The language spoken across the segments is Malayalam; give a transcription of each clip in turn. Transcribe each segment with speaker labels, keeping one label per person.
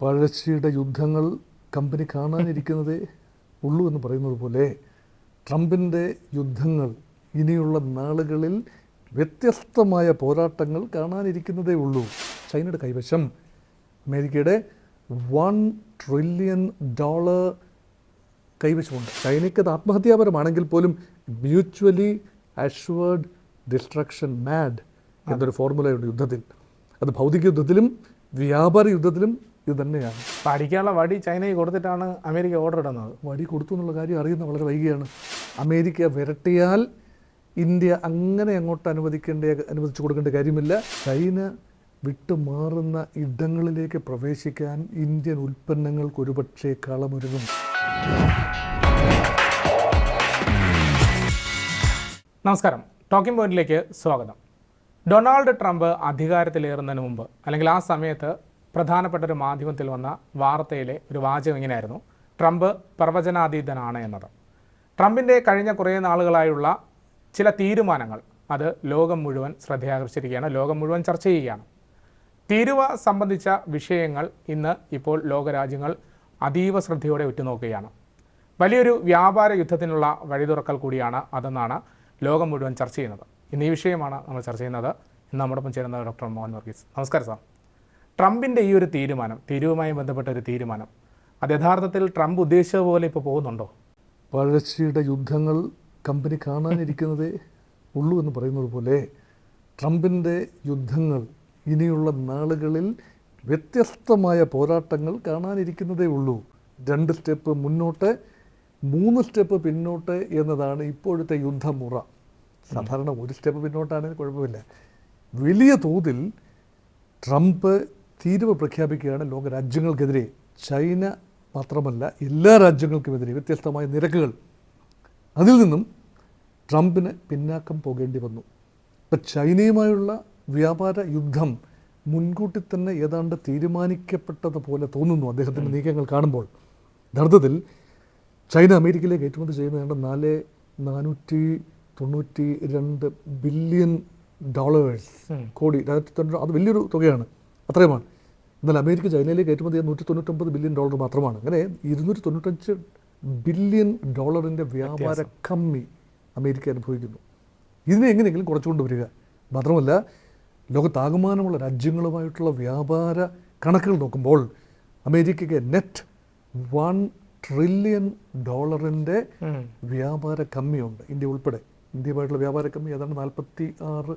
Speaker 1: പഴശ്ശിയുടെ യുദ്ധങ്ങൾ കമ്പനി കാണാനിരിക്കുന്നതേ ഉള്ളൂ എന്ന് പറയുന്നത് പോലെ ട്രംപിന്റെ യുദ്ധങ്ങൾ ഇനിയുള്ള നാളുകളിൽ വ്യത്യസ്തമായ പോരാട്ടങ്ങൾ കാണാനിരിക്കുന്നതേ ഉള്ളൂ. ചൈനയുടെ കൈവശം അമേരിക്കയുടെ വൺ ട്രില്യൺ ഡോളർ കൈവശമുണ്ട്. ചൈനയ്ക്ക് അത് ആത്മഹത്യാപരമാണെങ്കിൽ പോലും മ്യൂച്വലി അഷ്വേർഡ് ഡിസ്ട്രക്ഷൻ മാഡ് എന്നൊരു ഫോർമുലയുണ്ട് യുദ്ധത്തിൽ. അത് ഭൗതിക യുദ്ധത്തിലും വ്യാപാര യുദ്ധത്തിലും ഇത് തന്നെയാണ്
Speaker 2: അപ്പം അടിക്കാനുള്ള വടി ചൈനയിൽ കൊടുത്തിട്ടാണ് അമേരിക്ക ഓർഡർ ഇടുന്നത്.
Speaker 1: വടി കൊടുത്തു എന്നുള്ള കാര്യം അറിയുന്ന വളരെ വൈകിയാണ്. അമേരിക്ക വിരട്ടിയാൽ ഇന്ത്യ അങ്ങനെ അങ്ങോട്ട് അനുവദിക്കേണ്ട അനുവദിച്ചു കൊടുക്കേണ്ട കാര്യമില്ല. ചൈന വിട്ടു മാറുന്ന ഇടങ്ങളിലേക്ക് പ്രവേശിക്കാൻ ഇന്ത്യൻ ഉൽപ്പന്നങ്ങൾക്ക് ഒരുപക്ഷേ കളമൊരുങ്ങും.
Speaker 2: നമസ്കാരം. ടോക്കിംഗ് പോയിന്റിലേക്ക് സ്വാഗതം. ഡൊണാൾഡ് ട്രംപ് അധികാരത്തിലേറുന്നതിന് മുമ്പ് അല്ലെങ്കിൽ ആ സമയത്ത് പ്രധാനപ്പെട്ട ഒരു മാധ്യമത്തിൽ വന്ന വാർത്തയിലെ ഒരു വാചകം ഇങ്ങനെയായിരുന്നു. ട്രംപ് പ്രവചനാതീതനാണ് എന്നത്. ട്രംപിന്റെ കഴിഞ്ഞ കുറേ നാളുകളായുള്ള ചില തീരുമാനങ്ങൾ അത് ലോകം മുഴുവൻ ശ്രദ്ധയാകർഷിച്ചിരിക്കുകയാണ് ലോകം മുഴുവൻ ചർച്ച ചെയ്യുകയാണ്. തീരുവ സംബന്ധിച്ച വിഷയങ്ങൾ ഇന്ന് ഇപ്പോൾ ലോകരാജ്യങ്ങൾ അതീവ ശ്രദ്ധയോടെ ഉറ്റുനോക്കുകയാണ്. വലിയൊരു വ്യാപാര യുദ്ധത്തിനുള്ള വഴിതുറക്കൽ കൂടിയാണ് അതെന്നാണ് ലോകം മുഴുവൻ ചർച്ച ചെയ്യുന്നത്. ഇന്ന് ഈ വിഷയമാണ് നമ്മൾ ചർച്ച ചെയ്യുന്നത്. ഇന്ന് നമ്മോടൊപ്പം ചേരുന്നത് ഡോക്ടർ മോഹൻ വർഗീസ്. നമസ്കാരം സാർ. ട്രംപിന്റെ ഈ ഒരു തീരുമാനം തീരുവുമായി ബന്ധപ്പെട്ട ഒരു തീരുമാനം അത് യഥാർത്ഥത്തിൽ ട്രംപ് ഉദ്ദേശിച്ച പോലെ ഇപ്പോൾ പോകുന്നുണ്ടോ?
Speaker 1: പഴശ്ശിയുടെ യുദ്ധങ്ങൾ കമ്പനി കാണാനിരിക്കുന്നതേ ഉള്ളൂ എന്ന് പറയുന്നത് പോലെ ട്രംപിന്റെ യുദ്ധങ്ങൾ ഇനിയുള്ള നാളുകളിൽ വ്യത്യസ്തമായ പോരാട്ടങ്ങൾ കാണാനിരിക്കുന്നതേ ഉള്ളൂ. രണ്ട് സ്റ്റെപ്പ് മുന്നോട്ട് മൂന്ന് സ്റ്റെപ്പ് പിന്നോട്ട് എന്നതാണ് ഇപ്പോഴത്തെ യുദ്ധമുറ. സാധാരണ ഒരു സ്റ്റെപ്പ് പിന്നോട്ടാണെങ്കിൽ കുഴപ്പമില്ല. വലിയ തോതിൽ ട്രംപ് തീരുവ പ്രഖ്യാപിക്കുകയാണ് ലോക രാജ്യങ്ങൾക്കെതിരെ ചൈന മാത്രമല്ല എല്ലാ രാജ്യങ്ങൾക്കുമെതിരെ വ്യത്യസ്തമായ നിരക്കുകൾ. അതിൽ നിന്നും ട്രംപിന് പിന്നാക്കം പോകേണ്ടി വന്നു. ഇപ്പം ചൈനയുമായുള്ള വ്യാപാര യുദ്ധം മുൻകൂട്ടി തന്നെ ഏതാണ്ട് തീരുമാനിക്കപ്പെട്ടതുപോലെ തോന്നുന്നു അദ്ദേഹത്തിന്റെ നീക്കങ്ങൾ കാണുമ്പോൾ. യഥാർത്ഥത്തിൽ ചൈന അമേരിക്കയിലേക്ക് കയറ്റുമതി ചെയ്യുന്ന ഏതാണ്ട് നാല് നാനൂറ്റി തൊണ്ണൂറ്റി രണ്ട് ബില്യൺ ഡോളേഴ്സ് കോടി. അത് വലിയൊരു തുകയാണ്. അത്രയുമാണ്. എന്നാൽ അമേരിക്ക ചൈനയിലേക്ക് കയറ്റുമതി അധികം നൂറ്റി തൊണ്ണൂറ്റൊമ്പത് ബില്യൺ ഡോളർ മാത്രമാണ്. അങ്ങനെ ഇരുന്നൂറ്റി തൊണ്ണൂറ്റഞ്ച് ബില്യൺ ഡോളറിന്റെ വ്യാപാര കമ്മി അമേരിക്ക അനുഭവിക്കുന്നു. ഇതിനെ എങ്ങനെയെങ്കിലും കുറച്ചുകൊണ്ട് വരിക. മാത്രമല്ല ലോകത്താകമാനമുള്ള രാജ്യങ്ങളുമായിട്ടുള്ള വ്യാപാര കണക്കുകൾ നോക്കുമ്പോൾ അമേരിക്കയ്ക്ക് നെറ്റ് വൺ ട്രില്യൺ ഡോളറിന്റെ വ്യാപാര കമ്മിയുണ്ട്. ഇന്ത്യ ഉൾപ്പെടെ. ഇന്ത്യയുമായിട്ടുള്ള വ്യാപാര കമ്മി ഏതാണ്ട് നാൽപ്പത്തി ആറ്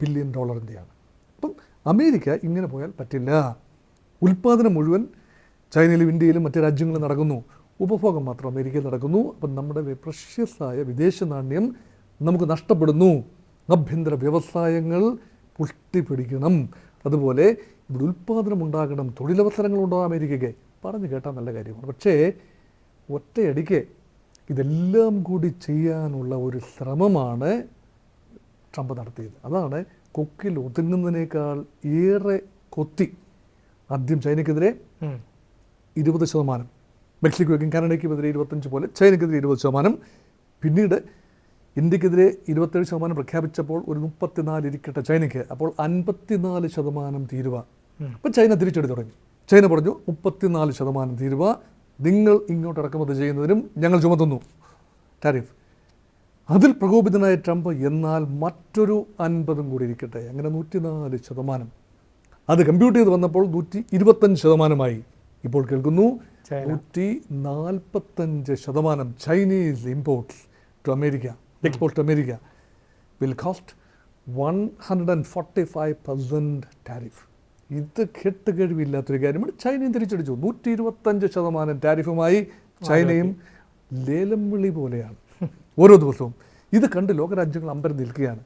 Speaker 1: ബില്യൺ ഡോളറിന്റെയാണ് അപ്പം അമേരിക്ക ഇങ്ങനെ പോയാൽ പറ്റില്ല. ഉൽപ്പാദനം മുഴുവൻ ചൈനയിലും ഇന്ത്യയിലും മറ്റു രാജ്യങ്ങളിലും നടക്കുന്നു. ഉപഭോഗം മാത്രം അമേരിക്കയിൽ നടക്കുന്നു. അപ്പം നമ്മുടെ പ്രഷ്യസായ വിദേശ നാണ്യം നമുക്ക് നഷ്ടപ്പെടുന്നു. ആഭ്യന്തര വ്യവസായങ്ങൾ പുഷ്ടി പിടിക്കണം അതുപോലെ ഇവിടെ ഉൽപ്പാദനം ഉണ്ടാകണം. തൊഴിലവസരങ്ങൾ ഉണ്ടാകും അമേരിക്കയ്ക്ക്? പറഞ്ഞു കേട്ടാൽ നല്ല കാര്യമാണ്. പക്ഷേ ഒറ്റയടിക്ക് ഇതെല്ലാം കൂടി ചെയ്യാനുള്ള ഒരു ശ്രമമാണ് ട്രംപ് നടത്തിയത്. അതാണ് കൊക്കിൽ ഒതുങ്ങുന്നതിനേക്കാൾ ഏറെ കൊത്തി ആദ്യം ചൈനയ്ക്കെതിരെ ഇരുപത് ശതമാനം. മെക്സിക്കോയ്ക്കും കാനഡയ്ക്കുമെതിരെ ഇരുപത്തഞ്ച് പോലെ ചൈനയ്ക്കെതിരെ ഇരുപത് ശതമാനം. പിന്നീട് ഇന്ത്യക്കെതിരെ ഇരുപത്തേഴ് ശതമാനം പ്രഖ്യാപിച്ചപ്പോൾ ഒരു മുപ്പത്തിനാല് ഇരിക്കട്ടെ ചൈനയ്ക്ക്. അപ്പോൾ അൻപത്തിനാല് ശതമാനം തീരുവ. അപ്പം ചൈന തിരിച്ചെടുത്ത് തുടങ്ങി. ചൈന പറഞ്ഞു മുപ്പത്തിനാല് ശതമാനം തീരുവ. നിങ്ങൾ ഇങ്ങോട്ട് ഇറക്കുമതി ചെയ്യുന്നതിനും ഞങ്ങൾ ചുമത്തുന്നു. ടാരിഫ്. അതിൽ പ്രകോപിതനായ ട്രംപ് എന്നാൽ മറ്റൊരു അൻപതും കൂടി ഇരിക്കട്ടെ. അങ്ങനെ നൂറ്റിനാല് ശതമാനം. അത് കമ്പ്യൂട്ട് ചെയ്ത് വന്നപ്പോൾ നൂറ്റി ഇരുപത്തഞ്ച് ശതമാനമായി. ഇപ്പോൾ കേൾക്കുന്നു. നൂറ്റി നാൽപ്പത്തഞ്ച് ശതമാനം Chinese import to America export to America will cost one hundred and forty five percent tariff ഇത് കെട്ട് കഴിവില്ലാത്തൊരു കാര്യമാണ്. ചൈനയും തിരിച്ചടിച്ചു. നൂറ്റി ഇരുപത്തഞ്ച് ശതമാനം ടാരിഫുമായി ചൈനയും ലേലം വിളി പോലെയാണ്. ഓരോ ദിവസവും. ഇത് കണ്ട് ലോകരാജ്യങ്ങൾ അമ്പരം നിൽക്കുകയാണ്.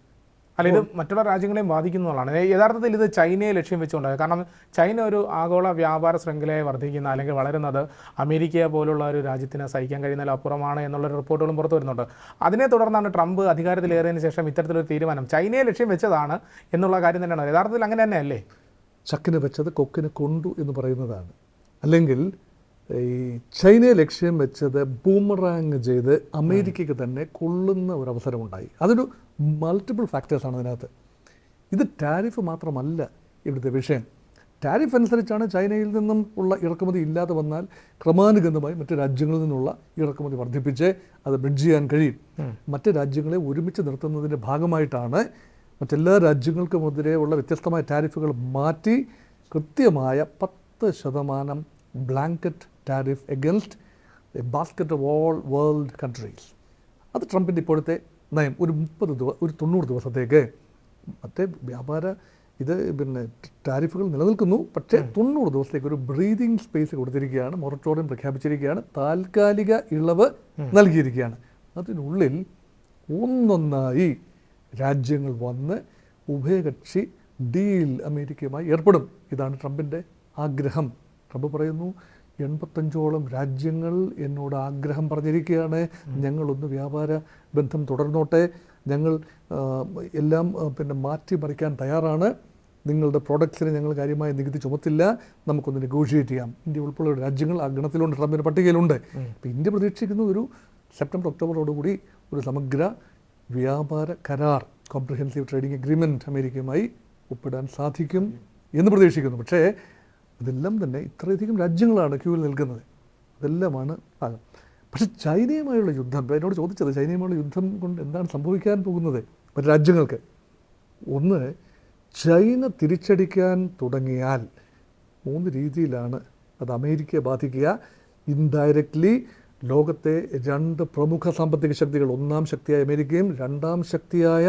Speaker 2: അല്ല ഇത് മറ്റുള്ള രാജ്യങ്ങളെയും ബാധിക്കുന്നതാണ് യഥാർത്ഥത്തിൽ ഇത് ചൈനയെ ലക്ഷ്യം വെച്ചുകൊണ്ടാണ്. കാരണം ചൈന ഒരു ആഗോള വ്യാപാര ശൃംഖലയെ വർദ്ധിക്കുന്ന അല്ലെങ്കിൽ വളരുന്നത് അമേരിക്ക പോലുള്ള ഒരു രാജ്യത്തിന് സഹിക്കാൻ കഴിയുന്നതിൽ അപ്പുറമാണ് എന്നുള്ള റിപ്പോർട്ടുകളും പുറത്തു വരുന്നുണ്ട്. അതിനെ തുടർന്നാണ് ട്രംപ് അധികാരത്തിലേറിയതിനു ശേഷം ഇത്തരത്തിലൊരു തീരുമാനം ചൈനയെ ലക്ഷ്യം വെച്ചതാണ് എന്നുള്ള കാര്യം തന്നെയാണ്. യഥാർത്ഥത്തിൽ അങ്ങനെ തന്നെയല്ലേ?
Speaker 1: ചക്കിന് വെച്ചത് കൊക്കിനെ കൊണ്ടു എന്ന് പറയുന്നതാണ്. അല്ലെങ്കിൽ ഈ ചൈനയെ ലക്ഷ്യം വെച്ചത് ബൂമറാങ് ചെയ്ത് അമേരിക്കയ്ക്ക് തന്നെ കൊള്ളുന്ന ഒരു അവസരമുണ്ടായി അതൊരു മൾട്ടിപ്പിൾ ഫാക്ടേഴ്സാണ് അതിനകത്ത്. ഇത് ടാരിഫ് മാത്രമല്ല ഇവിടുത്തെ വിഷയം. ടാരിഫ് അനുസരിച്ചാണ് ചൈനയിൽ നിന്നും ഉള്ള ഇറക്കുമതി ഇല്ലാതെ വന്നാൽ ക്രമാനുഗതമായി മറ്റു രാജ്യങ്ങളിൽ നിന്നുള്ള ഇറക്കുമതി വർദ്ധിപ്പിച്ച് അത് ബ്രിഡ്ജ് ചെയ്യാൻ കഴിയും. മറ്റ് രാജ്യങ്ങളെ ഒരുമിച്ച് നിർത്തുന്നതിന്റെ ഭാഗമായിട്ടാണ് മറ്റെല്ലാ രാജ്യങ്ങൾക്കുമെതിരെ ഉള്ള വ്യത്യസ്തമായ ടാരിഫുകൾ മാറ്റി കൃത്യമായ പത്ത് ശതമാനം blanket tariff against a basket of all world countries അത് ട്രംപിന്റെ ഇപ്പോഴത്തെ നയം. ഒരു മുപ്പത് ദിവസം ഒരു തൊണ്ണൂറ് ദിവസത്തേക്ക്. മറ്റേ വ്യാപാര ഇത് പിന്നെ ടാരിഫുകൾ നിലനിൽക്കുന്നു. പക്ഷേ തൊണ്ണൂറ് ദിവസത്തേക്ക് ഒരു ബ്രീതിങ് സ്പേസ് കൊടുത്തിരിക്കുകയാണ്. മൊറട്ടോറിയം പ്രഖ്യാപിച്ചിരിക്കുകയാണ്. താൽക്കാലിക ഇളവ് നൽകിയിരിക്കുകയാണ്. അതിനുള്ളിൽ ഒന്നൊന്നായി രാജ്യങ്ങൾ വന്ന് ഉഭയകക്ഷി ഡീൽ അമേരിക്കയുമായി ഏർപ്പെടും. ഇതാണ് ട്രംപിന്റെ ആഗ്രഹം. ട്രംപ് പറയുന്നു എൺപത്തഞ്ചോളം രാജ്യങ്ങൾ എന്നോട് ആഗ്രഹം പറഞ്ഞിരിക്കുകയാണ്. ഞങ്ങളൊന്ന് വ്യാപാര ബന്ധം തുടർന്നോട്ടെ. ഞങ്ങൾ എല്ലാം പിന്നെ മാറ്റിമറിക്കാൻ തയ്യാറാണ്. നിങ്ങളുടെ പ്രോഡക്റ്റ്സിന് ഞങ്ങൾ കാര്യമായ നികുതി ചുമത്തില്ല. നമുക്കൊന്ന് നെഗോഷിയേറ്റ് ചെയ്യാം. ഇന്ത്യ ഉൾപ്പെടെയുള്ള രാജ്യങ്ങൾ ആ ഗണത്തിലുണ്ട് ട്രംപിന്റെ പട്ടികയിലുണ്ട്. അപ്പോൾ ഇന്ത്യ പ്രതീക്ഷിക്കുന്ന ഒരു സെപ്റ്റംബർ ഒക്ടോബറോടുകൂടി ഒരു സമഗ്ര വ്യാപാര കരാർ കോംപ്രിഹെൻസീവ് ട്രേഡിംഗ് അഗ്രിമെന്റ് അമേരിക്കയുമായി ഒപ്പിടാൻ സാധിക്കും എന്ന് പ്രതീക്ഷിക്കുന്നു. പക്ഷേ ഇതെല്ലാം തന്നെ ഇത്രയധികം രാജ്യങ്ങളാണ് ക്യൂവിൽ നിൽക്കുന്നത്. ഇതെല്ലാമാണ് ഭാഗം പക്ഷെ ചൈനയുമായുള്ള യുദ്ധം എന്നോട് ചോദിച്ചത് ചൈനയുമായുള്ള യുദ്ധം കൊണ്ട് എന്താണ് സംഭവിക്കാൻ പോകുന്നത്? മറ്റു രാജ്യങ്ങൾക്ക്. ഒന്ന് ചൈന തിരിച്ചടിക്കാൻ തുടങ്ങിയാൽ മൂന്ന് രീതിയിലാണ് അത് അമേരിക്കയെ ബാധിക്കുക. ഇൻഡയറക്റ്റ്ലി ലോകത്തെ രണ്ട് പ്രമുഖ സാമ്പത്തിക ശക്തികൾ ഒന്നാം ശക്തിയായ അമേരിക്കയും രണ്ടാം ശക്തിയായ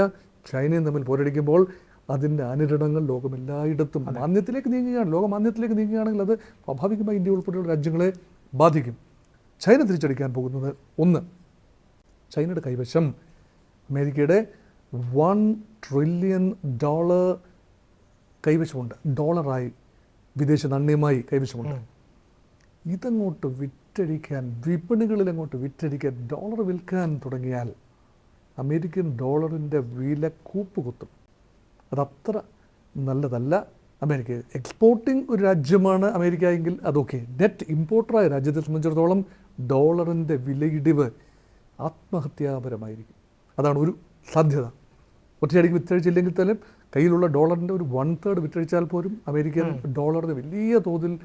Speaker 1: ചൈനയും തമ്മിൽ പോരടിക്കുമ്പോൾ അതിന്റെ അനുരണങ്ങൾ ലോകമെല്ലായിടത്തും മാന്യത്തിലേക്ക് നീങ്ങുകയാണ്. ലോക മാന്യത്തിലേക്ക് നീങ്ങുകയാണെങ്കിൽ അത് സ്വാഭാവികമായി ഇന്ത്യ ഉൾപ്പെടെയുള്ള രാജ്യങ്ങളെ ബാധിക്കും. ചൈന തിരിച്ചടിക്കാൻ പോകുന്നത് ഒന്ന് ചൈനയുടെ കൈവശം അമേരിക്കയുടെ വൺ ട്രില്യൺ ഡോളർ കൈവശമുണ്ട്. ഡോളറായി വിദേശ നാണ്യമായി കൈവശമുണ്ട്. ഇതങ്ങോട്ട് വിറ്റഴിക്കാൻ വിപണികളിൽ അങ്ങോട്ട് വിറ്റഴിക്കാൻ ഡോളർ വിൽക്കാൻ തുടങ്ങിയാൽ അമേരിക്കൻ ഡോളറിന്റെ വില കൂപ്പുകുത്തും. അതത്ര നല്ലതല്ല. അമേരിക്ക എക്സ്പോർട്ടിംഗ് ഒരു രാജ്യമാണ് അമേരിക്ക എങ്കിൽ അതൊക്കെ നെറ്റ് ഇമ്പോർട്ടറായ രാജ്യത്തെ സംബന്ധിച്ചിടത്തോളം ഡോളറിന്റെ വിലയിടിവ് ആത്മഹത്യാപരമായിരിക്കും. അതാണ് ഒരു സാധ്യത. ഒറ്റയടിക്ക് വിറ്റഴിച്ചില്ലെങ്കിൽ തന്നെ കയ്യിലുള്ള ഡോളറിന്റെ ഒരു വൺ തേർഡ് വിറ്റഴിച്ചാൽ പോലും അമേരിക്കൻ ഡോളറിന് വലിയ തോതിൽ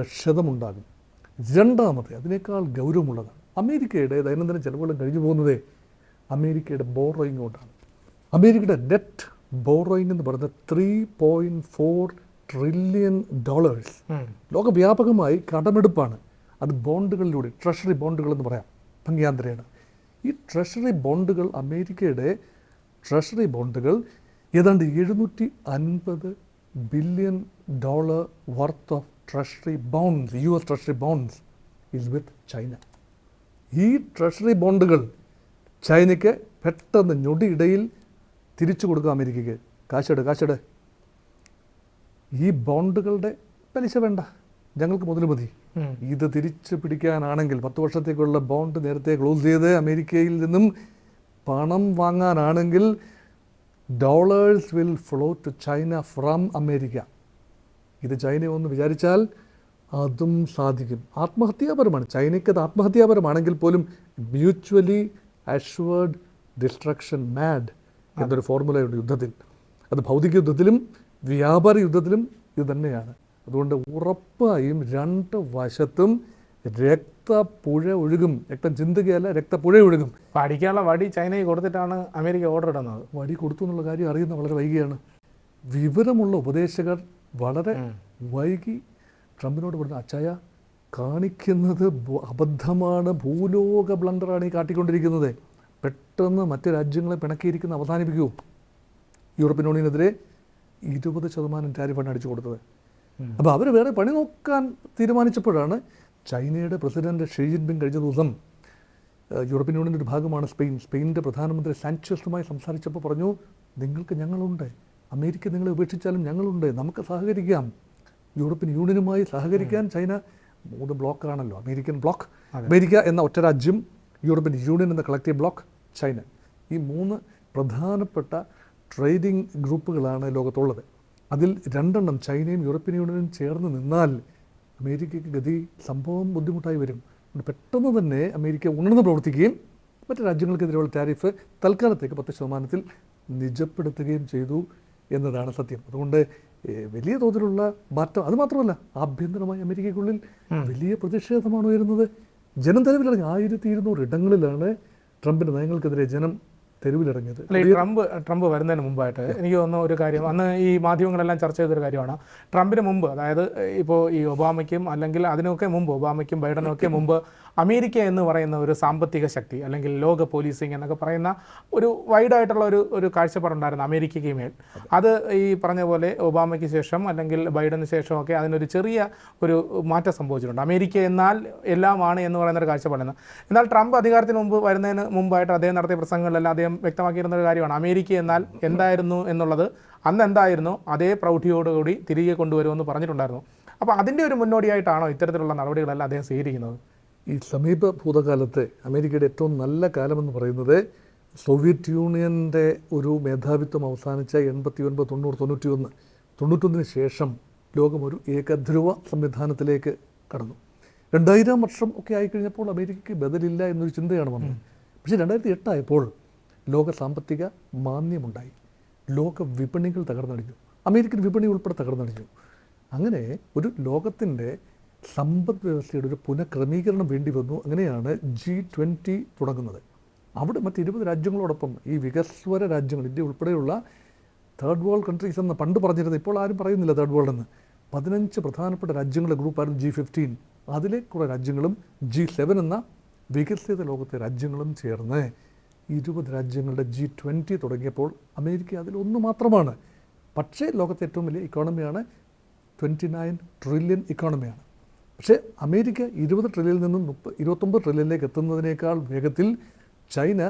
Speaker 1: ക്ഷതമുണ്ടാകും. രണ്ടാമത് അതിനേക്കാൾ ഗൗരവമുള്ളതാണ്. അമേരിക്കയുടെ ദൈനംദിന ചിലവുകൾ കഴിഞ്ഞു പോകുന്നതേ അമേരിക്കയുടെ ബോറോയിങ് കൊണ്ടാണ്. അമേരിക്കയുടെ നെറ്റ് ബോറോയിങ് എന്ന് പറയുന്നത് three point four trillion dollars ലോകവ്യാപകമായി കടമെടുപ്പാണ്. അത് ബോണ്ടുകളിലൂടെ ട്രഷറി ബോണ്ടുകൾ എന്ന് പറയാം. ഭംഗിയാന്തരയാണ് ഈ ട്രഷറി ബോണ്ടുകൾ അമേരിക്കയുടെ ട്രഷറി ബോണ്ടുകൾ ഏതാണ്ട് എഴുന്നൂറ്റി അൻപത് billion dollar worth of treasury bonds U S treasury bonds is with China ഈ ട്രഷറി ബോണ്ടുകൾ ചൈനയ്ക്ക് പെട്ടെന്ന് ഞൊടിയിടയിൽ തിരിച്ചു കൊടുക്കുക അമേരിക്കയ്ക്ക്. കാശെട് കാശെട്. ഈ ബോണ്ടുകളുടെ പലിശ വേണ്ട. ഞങ്ങൾക്ക് മുതൽ മതി. ഇത് തിരിച്ചു പിടിക്കാനാണെങ്കിൽ പത്ത് വർഷത്തേക്കുള്ള ബോണ്ട് നേരത്തെ ക്ലോസ് ചെയ്ത് അമേരിക്കയിൽ നിന്നും പണം വാങ്ങാനാണെങ്കിൽ dollars will flow to China from America. ഇത് ചൈന ഒന്ന് വിചാരിച്ചാൽ അതും സാധിക്കും. ആത്മഹത്യാപരമാണ്. ചൈനയ്ക്ക് അത് ആത്മഹത്യാപരമാണെങ്കിൽ പോലും മ്യൂച്വലി അഷ്വേർഡ് ഡിസ്ട്രക്ഷൻ മാഡ്. എന്നൊരു ഫോർമുലയുണ്ട് യുദ്ധത്തിൽ. അത് ഭൗതിക യുദ്ധത്തിലും വ്യാപാര യുദ്ധത്തിലും ഇത് തന്നെയാണ്. അതുകൊണ്ട് ഉറപ്പായും രണ്ട് വശത്തും രക്തപ്പുഴ ഒഴുകും. രക്തം ചിന്തുകയല്ല രക്തപ്പുഴ ഒഴുകും.
Speaker 2: അടിക്കാനുള്ള വടി ചൈനയിൽ കൊടുത്തിട്ടാണ് അമേരിക്ക ഓർഡർ ഇടുന്നത്.
Speaker 1: വടി കൊടുത്തു എന്നുള്ള കാര്യം അറിയുന്ന വളരെ വൈകിയാണ്. വിവരമുള്ള ഉപദേശകർ വളരെ വൈകി ട്രംപിനോട് പറഞ്ഞ അച്ചായ കാണിക്കുന്നത് അബദ്ധമാണ്. ഭൂലോക ബ്ലണ്ടറാണ് ഈ കാട്ടിക്കൊണ്ടിരിക്കുന്നത്. പെട്ടെന്ന് മറ്റ് രാജ്യങ്ങളെ പിണക്കിയിരിക്കുന്ന അവസാനിപ്പിക്കൂ. യൂറോപ്യൻ യൂണിയനെതിരെ ഇരുപത് ശതമാനം ടാരിഫാണ് അടിച്ചു കൊടുത്തത്. അപ്പോൾ അവർ വേറെ പണി നോക്കാൻ തീരുമാനിച്ചപ്പോഴാണ് ചൈനയുടെ പ്രസിഡന്റ് ഷീ ജിൻപിങ് കഴിഞ്ഞ ദിവസം യൂറോപ്യൻ യൂണിയന്റെ ഒരു ഭാഗമാണ് സ്പെയിൻ. സ്പെയിനിന്റെ പ്രധാനമന്ത്രി സാൻച്ചസുമായി സംസാരിച്ചപ്പോൾ പറഞ്ഞു നിങ്ങൾക്ക് ഞങ്ങളുണ്ട്. അമേരിക്ക നിങ്ങളെ ഉപേക്ഷിച്ചാലും ഞങ്ങളുണ്ട്. നമുക്ക് സഹകരിക്കാം. യൂറോപ്യൻ യൂണിയനുമായി സഹകരിക്കാൻ ചൈന മൂന്ന് ബ്ലോക്കാണല്ലോ. അമേരിക്കൻ ബ്ലോക്ക് അമേരിക്ക എന്ന ഒറ്റ രാജ്യം യൂറോപ്യൻ യൂണിയൻ എന്ന കളക്റ്റീവ് ബ്ലോക്ക് ചൈന. ഈ മൂന്ന് പ്രധാനപ്പെട്ട ട്രേഡിംഗ് ഗ്രൂപ്പുകളാണ് ലോകത്തുള്ളത്. അതിൽ രണ്ടെണ്ണം ചൈനയും യൂറോപ്യൻ യൂണിയനും ചേർന്ന് നിന്നാൽ അമേരിക്കയ്ക്ക് ഗതി സംഭവം ബുദ്ധിമുട്ടായി വരും. പെട്ടെന്ന് തന്നെ അമേരിക്ക ഉണർന്ന് പ്രവർത്തിക്കുകയും മറ്റ് രാജ്യങ്ങൾക്കെതിരെയുള്ള ടാരിഫ് തൽക്കാലത്തേക്ക് പത്ത് ശതമാനത്തിൽ നിജപ്പെടുത്തുകയും ചെയ്തു എന്നതാണ് സത്യം. അതുകൊണ്ട് വലിയ തോതിലുള്ള മാറ്റം. അത് മാത്രമല്ല ആഭ്യന്തരമായി അമേരിക്കയ്ക്കുള്ളിൽ വലിയ പ്രതിഷേധമാണ് ഉയരുന്നത്. ജനം തെരവിലിറങ്ങി ആയിരത്തി ഇരുന്നൂറ് ഇടങ്ങളിലാണ് ട്രംപിന്റെ നയങ്ങൾക്കെതിരെ ജനം തെരുവിലിറങ്ങിയത്.
Speaker 2: അല്ല ഈ ട്രംപ് ട്രംപ് വരുന്നതിന് മുമ്പായിട്ട് എനിക്ക് തോന്നുന്ന ഒരു കാര്യം. അന്ന് ഈ മാധ്യമങ്ങളെല്ലാം ചർച്ച ചെയ്തൊരു കാര്യമാണ്. ട്രംപിന് മുമ്പ് അതായത് ഇപ്പോൾ ഈ ഒബാമയ്ക്കും അല്ലെങ്കിൽ അതിനൊക്കെ മുമ്പ് ഒബാമയ്ക്കും ബൈഡനൊക്കെ ഒക്കെ മുമ്പ് അമേരിക്ക എന്ന് പറയുന്ന ഒരു സാമ്പത്തിക ശക്തി അല്ലെങ്കിൽ ലോക പോലീസിങ് എന്നൊക്കെ പറയുന്ന ഒരു വൈഡായിട്ടുള്ള ഒരു ഒരു കാഴ്ചപ്പാടുണ്ടായിരുന്നു അമേരിക്കയ്ക്ക് മേൽ. അത് ഈ പറഞ്ഞ പോലെ ഒബാമയ്ക്ക് ശേഷം അല്ലെങ്കിൽ ബൈഡന് ശേഷമൊക്കെ അതിനൊരു ചെറിയ ഒരു മാറ്റം സംഭവിച്ചിട്ടുണ്ട്. അമേരിക്ക എന്നാൽ എല്ലാമാണ് എന്ന് പറയുന്ന ഒരു കാഴ്ചപ്പാടാണ് എന്നാൽ ട്രംപ് അധികാരത്തിന് മുമ്പ് വരുന്നതിന് മുമ്പായിട്ട് അദ്ദേഹം നടത്തിയ പ്രസംഗങ്ങളിലെല്ലാം അദ്ദേഹം വ്യക്തമാക്കിയിരുന്ന ഒരു കാര്യമാണ്. അമേരിക്ക എന്നാൽ എന്തായിരുന്നു എന്നുള്ളത് അന്ന് എന്തായിരുന്നു അതേ പ്രൗഢിയോടുകൂടി തിരികെ കൊണ്ടുവരുമെന്ന് പറഞ്ഞിട്ടുണ്ടായിരുന്നു. അപ്പോൾ അതിന്റെ ഒരു മുന്നോടിയായിട്ടാണോ ഇത്തരത്തിലുള്ള നടപടികളെല്ലാം അദ്ദേഹം സ്വീകരിക്കുന്നത്?
Speaker 1: ഈ സമീപ ഭൂതകാലത്തെ അമേരിക്കയുടെ ഏറ്റവും നല്ല കാലമെന്ന് പറയുന്നത് സോവിയറ്റ് യൂണിയന്റെ ഒരു മേധാവിത്വം അവസാനിച്ച എൺപത്തി ഒൻപത് തൊണ്ണൂറ് തൊണ്ണൂറ്റി ഒന്ന് തൊണ്ണൂറ്റൊന്നിന് ശേഷം ലോകം ഒരു ഏകധ്രുവ സംവിധാനത്തിലേക്ക് കടന്നു. രണ്ടായിരം വർഷം ഒക്കെ ആയിക്കഴിഞ്ഞപ്പോൾ അമേരിക്കയ്ക്ക് ബദലില്ല എന്നൊരു ചിന്തയാണ് വന്നത്. പക്ഷേ രണ്ടായിരത്തി എട്ടായപ്പോൾ ലോക സാമ്പത്തിക മാന്യമുണ്ടായി ലോക വിപണികൾ തകർന്നടിഞ്ഞു. അമേരിക്കൻ വിപണി ഉൾപ്പെടെ തകർന്നടിഞ്ഞു. അങ്ങനെ ഒരു ലോകത്തിന്റെ സമ്പദ് വ്യവസ്ഥയുടെ ഒരു പുനഃക്രമീകരണം വേണ്ടി വന്നു. അങ്ങനെയാണ് ജി ട്വന്റി തുടങ്ങുന്നത്. അവിടെ മറ്റ് ഇരുപത് രാജ്യങ്ങളോടൊപ്പം ഈ വികസ്വര രാജ്യങ്ങൾ ഇന്ത്യ ഉൾപ്പെടെയുള്ള തേർഡ് വേൾഡ് കൺട്രീസ് എന്ന് പണ്ട് പറഞ്ഞിരുന്നത് ഇപ്പോൾ ആരും പറയുന്നില്ല തേർഡ് വേൾഡ് എന്ന്. പതിനഞ്ച് പ്രധാനപ്പെട്ട രാജ്യങ്ങളുടെ ഗ്രൂപ്പായിരുന്നു ജി ഫിഫ്റ്റീൻ. അതിലെ കുറേ രാജ്യങ്ങളും ജി സെവൻ എന്ന വികസിത ലോകത്തെ രാജ്യങ്ങളും ചേർന്ന് ഇരുപത് രാജ്യങ്ങളുടെ ജി ട്വന്റി തുടങ്ങിയപ്പോൾ അമേരിക്ക അതിൽ ഒന്ന് മാത്രമാണ്. പക്ഷേ ലോകത്തെ ഏറ്റവും വലിയ ഇക്കോണമിയാണ് ട്വന്റി നയൻ ട്രില്യൺ ഇക്കോണമിയാണ് പക്ഷേ അമേരിക്ക ഇരുപത് ട്രില്യണിൽ നിന്നും മുപ്പ ഇരുപത്തൊമ്പത് ട്രില്യനിലേക്ക് എത്തുന്നതിനേക്കാൾ വേഗത്തിൽ ചൈന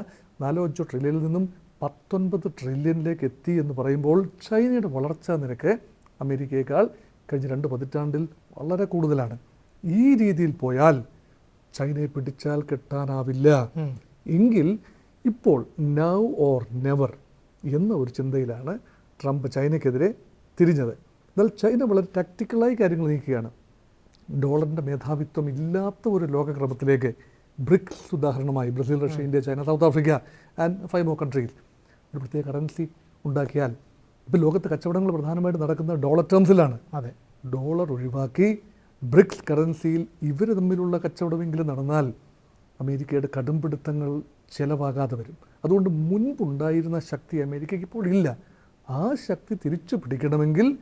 Speaker 1: നാലോ അഞ്ചോ ട്രില്യനിൽ നിന്നും പത്തൊൻപത് ട്രില്യനിലേക്ക് എത്തി എന്ന് പറയുമ്പോൾ ചൈനയുടെ വളർച്ചാ നിരക്ക് അമേരിക്കയേക്കാൾ കഴിഞ്ഞ രണ്ട് പതിറ്റാണ്ടിൽ വളരെ കൂടുതലാണ്. ഈ രീതിയിൽ പോയാൽ ചൈനയെ പിടിച്ചാൽ കിട്ടാനാവില്ല. എങ്കിൽ ഇപ്പോൾ നൗ ഓർ നെവർ എന്ന ഒരു ചിന്തയിലാണ് ട്രംപ് ചൈനയ്ക്കെതിരെ തിരിഞ്ഞത്. എന്നാൽ ചൈന വളരെ ടാക്റ്റിക്കലായി കാര്യങ്ങൾ നീക്കുകയാണ്. ഡോളറിന്റെ മേധാവിത്വം ഇല്ലാത്ത ഒരു ലോകക്രമത്തിലേക്ക് ബ്രിക്സ് ഉദാഹരണമായി Brazil Russia India China South Africa and five more countries ഒരു പ്രത്യേക കറൻസി ഉണ്ടാക്കിയാൽ ഇപ്പോൾ ലോകത്ത് കച്ചവടങ്ങൾ പ്രധാനമായിട്ട് നടക്കുന്ന ഡോളർ ടേംസിലാണ്
Speaker 2: അതെ.
Speaker 1: ഡോളർ ഒഴിവാക്കി ബ്രിക്സ് കറൻസിയിൽ ഇവർ തമ്മിലുള്ള കച്ചവടമെങ്കിലും നടന്നാൽ അമേരിക്കയുടെ കടുംപിടുത്തങ്ങൾ ചിലവാകാതെ വരും. അതുകൊണ്ട് മുൻപുണ്ടായിരുന്ന ശക്തി അമേരിക്കയ്ക്ക് ഇപ്പോൾ ഇല്ല. ആ ശക്തി തിരിച്ചു പിടിക്കണമെങ്കിൽ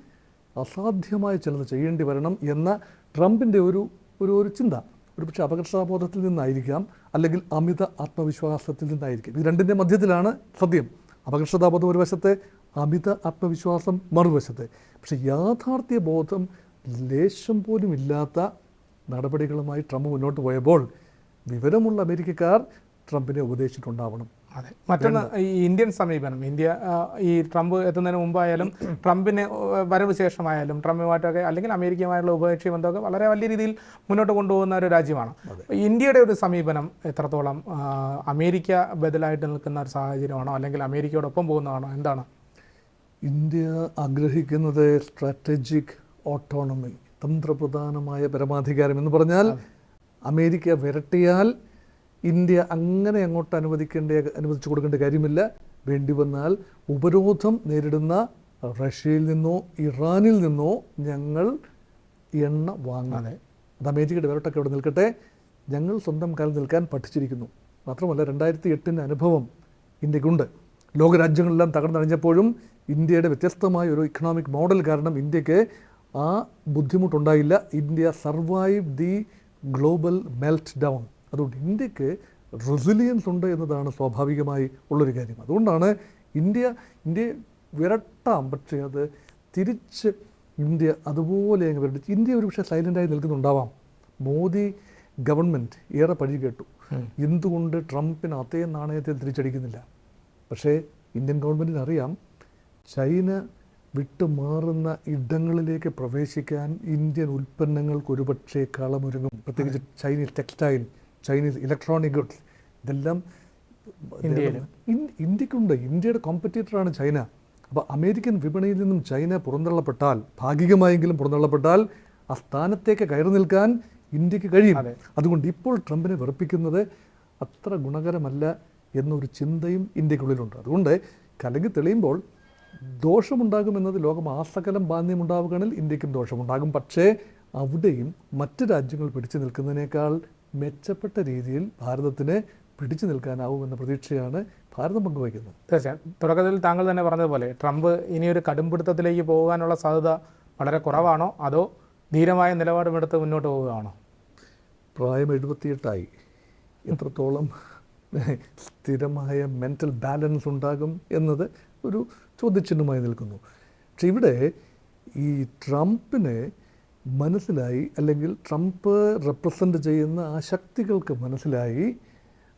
Speaker 1: അസാധ്യമായ ചിലത് ചെയ്യേണ്ടി വരണം എന്ന ട്രംപിന്റെ ഒരു ഒരു ഒരു ചിന്ത ഒരു പക്ഷേ അപകർഷതാബോധത്തിൽ നിന്നായിരിക്കാം അല്ലെങ്കിൽ അമിത ആത്മവിശ്വാസത്തിൽ നിന്നായിരിക്കാം. ഇത് രണ്ടിന്റെ മധ്യത്തിലാണ് സത്യം. അപകർഷതാബോധം ഒരു വശത്തെ അമിത ആത്മവിശ്വാസം മറുവശത്തെ. പക്ഷെ യാഥാർത്ഥ്യ ബോധം ലേശം പോലും ഇല്ലാത്ത നടപടികളുമായി ട്രംപ് മുന്നോട്ട് പോയപ്പോൾ വിവരമുള്ള അമേരിക്കക്കാർ ട്രംപിനെ ഉപദേശിച്ചിട്ടുണ്ടാവണം.
Speaker 2: അതെ. മറ്റൊന്ന് ഈ ഇന്ത്യൻ സമീപനം. ഇന്ത്യ ഈ ട്രംപ് എത്തുന്നതിന് മുമ്പായാലും ട്രംപിന് വരവ് ശേഷമായാലും ട്രംപുമായിട്ടൊക്കെ അല്ലെങ്കിൽ അമേരിക്കയുമായുള്ള ഉഭയകക്ഷി ബന്ധമൊക്കെ വളരെ വലിയ രീതിയിൽ മുന്നോട്ട് കൊണ്ടുപോകുന്ന ഒരു രാജ്യമാണ്. ഇന്ത്യയുടെ ഒരു സമീപനം എത്രത്തോളം അമേരിക്ക ബദലായിട്ട് നിൽക്കുന്ന ഒരു സാഹചര്യമാണോ അല്ലെങ്കിൽ അമേരിക്കയോടൊപ്പം പോകുന്നതാണോ? എന്താണ്?
Speaker 1: ഇന്ത്യ ആഗ്രഹിക്കുന്നത് സ്ട്രാറ്റജിക് ഓട്ടോണമി തന്ത്രപ്രധാനമായ പരമാധികാരം എന്ന് പറഞ്ഞാൽ അമേരിക്ക വിരട്ടിയാൽ ഇന്ത്യ അങ്ങനെ അങ്ങോട്ട് അനുവദിക്കേണ്ട അനുവദിച്ചു കൊടുക്കേണ്ട കാര്യമില്ല. വേണ്ടി വന്നാൽ ഉപരോധം നേരിടുന്ന റഷ്യയിൽ നിന്നോ ഇറാനിൽ നിന്നോ ഞങ്ങൾ എണ്ണ വാങ്ങാതെ
Speaker 2: അതെ.
Speaker 1: അമേരിക്കയുടെ വേറൊട്ടൊക്കെ അവിടെ നിൽക്കട്ടെ. ഞങ്ങൾ സ്വന്തം കാലിൽ നിൽക്കാൻ പഠിച്ചിരിക്കുന്നു. മാത്രമല്ല രണ്ടായിരത്തി എട്ടിന്റെ അനുഭവം ഇന്ത്യക്കുണ്ട്. ലോകരാജ്യങ്ങളെല്ലാം തകർന്നടിഞ്ഞപ്പോഴും ഇന്ത്യയുടെ വ്യത്യസ്തമായ ഒരു ഇക്കണോമിക് മോഡൽ കാരണം ഇന്ത്യയ്ക്ക് ആ ബുദ്ധിമുട്ടുണ്ടായില്ല. India survive the global meltdown. അതുകൊണ്ട് ഇന്ത്യയ്ക്ക് റെസിലിയൻസ് ഉണ്ട് എന്നതാണ് സ്വാഭാവികമായി ഉള്ളൊരു കാര്യം. അതുകൊണ്ടാണ് ഇന്ത്യ ഇന്ത്യ വിരട്ടാം പക്ഷേ അത് തിരിച്ച് ഇന്ത്യ അതുപോലെ അങ്ങ് വിരട്ടിച്ച് ഇന്ത്യ ഒരു പക്ഷേ സൈലന്റായി നിൽക്കുന്നുണ്ടാവാം. മോദി ഗവൺമെന്റ് ഏറെ പഴി കേട്ടു. എന്തുകൊണ്ട് ട്രംപിന് അതേ നാണയത്തിൽ തിരിച്ചടിക്കുന്നില്ല? പക്ഷേ ഇന്ത്യൻ ഗവൺമെന്റിന് അറിയാം ചൈന വിട്ടുമാറുന്ന ഇടങ്ങളിലേക്ക് പ്രവേശിക്കാൻ ഇന്ത്യൻ ഉൽപ്പന്നങ്ങൾക്ക് ഒരുപക്ഷേ കളമൊരുങ്ങും. പ്രത്യേകിച്ച് Chinese textile Chinese electronic goods ഇതെല്ലാം. ഇന്ത്യക്കുണ്ട്. ഇന്ത്യയുടെ കോമ്പറ്റീറ്ററാണ് ചൈന. അപ്പോൾ അമേരിക്കൻ വിപണിയിൽ നിന്നും ചൈന പുറന്തള്ളപ്പെട്ടാൽ ഭാഗികമായെങ്കിലും പുറന്തള്ളപ്പെട്ടാൽ ആ സ്ഥാനത്തേക്ക് കയറി നിൽക്കാൻ ഇന്ത്യയ്ക്ക് കഴിയും. അതുകൊണ്ട് ഇപ്പോൾ ട്രംപിനെ വെറുപ്പിക്കുന്നത് അത്ര ഗുണകരമല്ല എന്നൊരു ചിന്തയും ഇന്ത്യക്കുള്ളിലുണ്ട്. അതുകൊണ്ട് കലങ്ങി തെളിയുമ്പോൾ ദോഷമുണ്ടാകുമെന്നത് ലോകം ആസകലം ബാന്യമുണ്ടാവുകയാണെങ്കിൽ ഇന്ത്യക്കും ദോഷമുണ്ടാകും. പക്ഷേ അവിടെയും മറ്റ് രാജ്യങ്ങൾ പിടിച്ചു നിൽക്കുന്നതിനേക്കാൾ മെച്ചപ്പെട്ട രീതിയിൽ ഭാരതത്തിന് പിടിച്ചു നിൽക്കാനാവുമെന്ന പ്രതീക്ഷയാണ് ഭാരതം പങ്കുവയ്ക്കുന്നത്.
Speaker 2: തീർച്ചയായും. തുടക്കത്തിൽ താങ്കൾ തന്നെ പറഞ്ഞതുപോലെ ട്രംപ് ഇനിയൊരു കടുംപിടുത്തത്തിലേക്ക് പോകാനുള്ള സാധ്യത വളരെ കുറവാണോ? അതോ ധീരമായ നിലപാടുമെടുത്ത് മുന്നോട്ട് പോവുകയാണോ?
Speaker 1: പ്രായം എഴുപത്തിയെട്ടായി. എത്രത്തോളം സ്ഥിരമായ മെന്റൽ ബാലൻസ് ഉണ്ടാകും എന്നത് ഒരു ചോദ്യചിഹ്നമായി നിൽക്കുന്നു. പക്ഷെ ഇവിടെ ഈ ട്രംപിനെ മനസ്സിലായി അല്ലെങ്കിൽ ട്രംപ് റെപ്രസെന്റ് ചെയ്യുന്ന ആ ശക്തികൾക്ക് മനസ്സിലായി.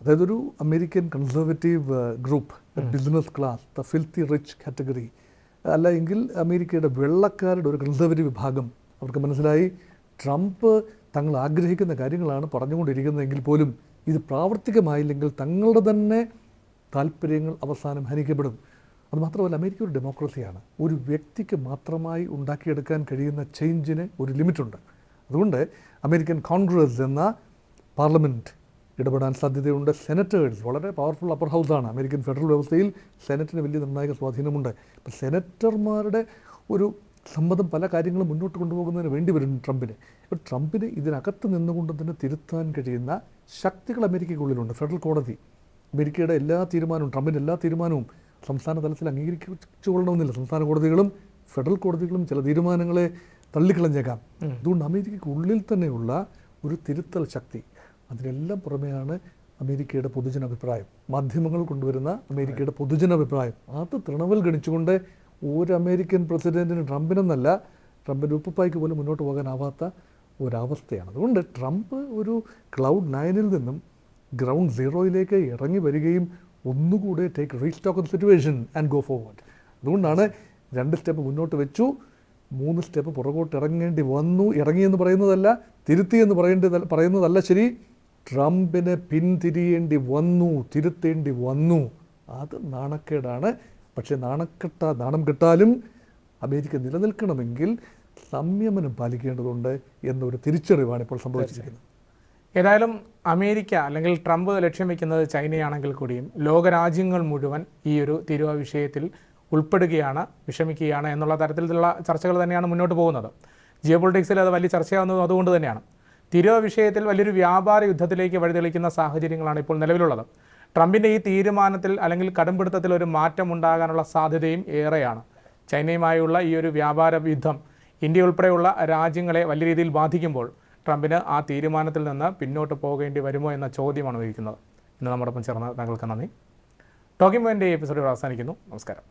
Speaker 1: അതായത് ഒരു American conservative group business class the filthy rich category അല്ലെങ്കിൽ അമേരിക്കയുടെ വെള്ളക്കാരുടെ ഒരു കൺസർവേറ്റീവ് വിഭാഗം അവർക്ക് മനസ്സിലായി. ട്രംപ് തങ്ങൾ ആഗ്രഹിക്കുന്ന കാര്യങ്ങളാണ് പറഞ്ഞുകൊണ്ടിരിക്കുന്നതെങ്കിൽ പോലും ഇത് പ്രാവർത്തികമായില്ലെങ്കിൽ തങ്ങളുടെ തന്നെ താല്പര്യങ്ങൾ അവസാനം ഹനിക്കപ്പെടും. അതുമാത്രമല്ല അമേരിക്ക ഒരു ഡെമോക്രസിയാണ്. ഒരു വ്യക്തിക്ക് മാത്രമായി ഉണ്ടാക്കിയെടുക്കാൻ കഴിയുന്ന ചേഞ്ചിന് ഒരു ലിമിറ്റുണ്ട്. അതുകൊണ്ട് അമേരിക്കൻ കോൺഗ്രസ് എന്ന പാർലമെന്റ് ഇടപെടാൻ സാധ്യതയുണ്ട്. സെനറ്റേഴ്സ് വളരെ പവർഫുൾ അപ്പർ ഹൗസാണ് അമേരിക്കൻ ഫെഡറൽ വ്യവസ്ഥയിൽ സെനറ്റിന് വലിയ നിർണായക സ്വാധീനമുണ്ട്. അപ്പോൾ സെനറ്റർമാരുടെ ഒരു സമ്മതം പല കാര്യങ്ങളും മുന്നോട്ട് കൊണ്ടുപോകുന്നതിന് വേണ്ടി വരും ട്രംപിന്. ഇപ്പോൾ ട്രംപിന് ഇതിനകത്ത് നിന്നുകൊണ്ട് തന്നെ തിരുത്താൻ കഴിയുന്ന ശക്തികൾ അമേരിക്കയ്ക്കുള്ളിലുണ്ട്. ഫെഡറൽ കോടതി അമേരിക്കയുടെ എല്ലാ തീരുമാനവും ട്രംപിന്റെ എല്ലാ തീരുമാനവും സംസ്ഥാന തലത്തിൽ അംഗീകരിച്ചു കൊള്ളണമെന്നില്ല സംസ്ഥാന കോടതികളും ഫെഡറൽ കോടതികളും ചില തീരുമാനങ്ങളെ തള്ളിക്കളഞ്ഞേക്കാം. അതുകൊണ്ട് അമേരിക്കയ്ക്ക് ഉള്ളിൽ തന്നെയുള്ള ഒരു തിരുത്തൽ ശക്തി അതിനെല്ലാം പുറമെയാണ് അമേരിക്കയുടെ പൊതുജന അഭിപ്രായം മാധ്യമങ്ങൾ കൊണ്ടുവരുന്ന അമേരിക്കയുടെ പൊതുജന അഭിപ്രായം അത് തൃണവൽ ഗണിച്ചുകൊണ്ട് ഒരു അമേരിക്കൻ പ്രസിഡന്റിന് ട്രംപിനെന്നല്ല ട്രംപിന്റെ ഉപ്പുപ്പായ്ക്ക് പോലും മുന്നോട്ട് പോകാനാവാത്ത ഒരവസ്ഥയാണ്. അതുകൊണ്ട് ട്രംപ് ഒരു ക്ലൗഡ് നയനിൽ നിന്നും ഗ്രൗണ്ട് സീറോയിലേക്ക് ഇറങ്ങി വരികയും ഒന്നുകൂടെ take restock of the situation and go forward അതുകൊണ്ടാണ് രണ്ട് സ്റ്റെപ്പ് മുന്നോട്ട് വെച്ചു മൂന്ന് സ്റ്റെപ്പ് പുറകോട്ട് ഇറങ്ങേണ്ടി വന്നു. ഇറങ്ങിയെന്ന് പറയുന്നതല്ല തിരുത്തി എന്ന് പറയേണ്ടത് പറയുന്നതല്ല ശരി. ട്രംപിനെ പിന്തിരിയേണ്ടി വന്നു തിരുത്തേണ്ടി വന്നു. അത് നാണക്കേടാണ്. പക്ഷേ നാണക്കെട്ട നാണം കെട്ടാലും അമേരിക്ക നിലനിൽക്കണമെങ്കിൽ സംയമനം പാലിക്കേണ്ടതുണ്ട് എന്നൊരു തിരിച്ചറിവാണ് ഇപ്പോൾ സംഭവിച്ചിരിക്കുന്നത്.
Speaker 2: ഏതായാലും അമേരിക്ക അല്ലെങ്കിൽ ട്രംപ് ലക്ഷ്യം വെക്കുന്നത് ചൈനയാണെങ്കിൽ കൂടിയും ലോകരാജ്യങ്ങൾ മുഴുവൻ ഈ ഒരു തീരുവ വിഷയത്തിൽ ഉൾപ്പെടുകയാണ് വിഷമിക്കുകയാണ് എന്നുള്ള തരത്തിലുള്ള ചർച്ചകൾ തന്നെയാണ് മുന്നോട്ട് പോകുന്നത്. ജിയോ പൊളിറ്റിക്സിൽ അത് വലിയ ചർച്ചയാവുന്നതും അതുകൊണ്ട് തന്നെയാണ്. തിരുവ വിഷയത്തിൽ വലിയൊരു വ്യാപാര യുദ്ധത്തിലേക്ക് വഴിതെളിക്കുന്ന സാഹചര്യങ്ങളാണ് ഇപ്പോൾ നിലവിലുള്ളത്. ട്രംപിന്റെ ഈ തീരുമാനത്തിൽ അല്ലെങ്കിൽ കടുംപിടുത്തത്തിൽ ഒരു മാറ്റം ഉണ്ടാകാനുള്ള സാധ്യതയും ഏറെയാണ്. ചൈനയുമായുള്ള ഈ ഒരു വ്യാപാര യുദ്ധം ഇന്ത്യ ഉൾപ്പെടെയുള്ള രാജ്യങ്ങളെ വലിയ രീതിയിൽ ബാധിക്കുമ്പോൾ ട്രംപിന് ആ തീരുമാനത്തിൽ നിന്ന് പിന്നോട്ട് പോകേണ്ടി വരുമോ എന്ന ചോദ്യമാണ് ഉയർക്കുന്നത് ഇന്ന് നമ്മോടൊപ്പം ചേർന്ന താങ്കൾക്ക് നന്ദി. ടോക്കിംഗ് പോയിന്റെ എപ്പിസോഡ് അവസാനിക്കുന്നു. നമസ്കാരം.